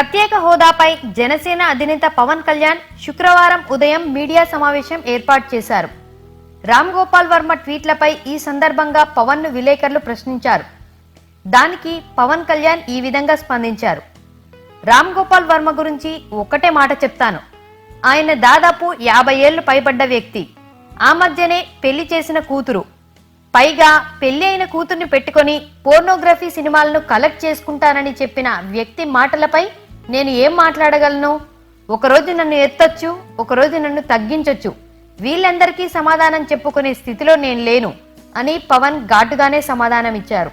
ప్రత్యేక హోదాపై జనసేన అధినేత పవన్ కళ్యాణ్ శుక్రవారం ఉదయం మీడియా సమావేశం ఏర్పాటు చేశారు. రామ్ గోపాల్ వర్మ ట్వీట్లపై ఈ సందర్భంగా పవన్ను విలేకరులు ప్రశ్నించారు. దానికి పవన్ కళ్యాణ్ ఈ విధంగా స్పందించారు. రామ్ గోపాల్ వర్మ గురించి ఒక్కటే మాట చెప్తాను. ఆయన దాదాపు యాభై ఏళ్ళు పైబడ్డ వ్యక్తి. ఆ మధ్యనే పెళ్ళి చేసిన కూతురు. పైగా పెళ్ళి అయిన కూతుర్ని పెట్టుకొని పోర్నోగ్రఫీ సినిమాలను కలెక్ట్ చేసుకుంటానని చెప్పిన వ్యక్తి మాటలపై నేను ఏం మాట్లాడగలను? ఒకరోజు నన్ను ఎత్తొచ్చు ఒకరోజు నన్ను తగ్గించొచ్చు. వీళ్ళందరికీ సమాధానం చెప్పుకునే స్థితిలో నేను లేను అని పవన్ ఘాటుగానే సమాధానం ఇచ్చారు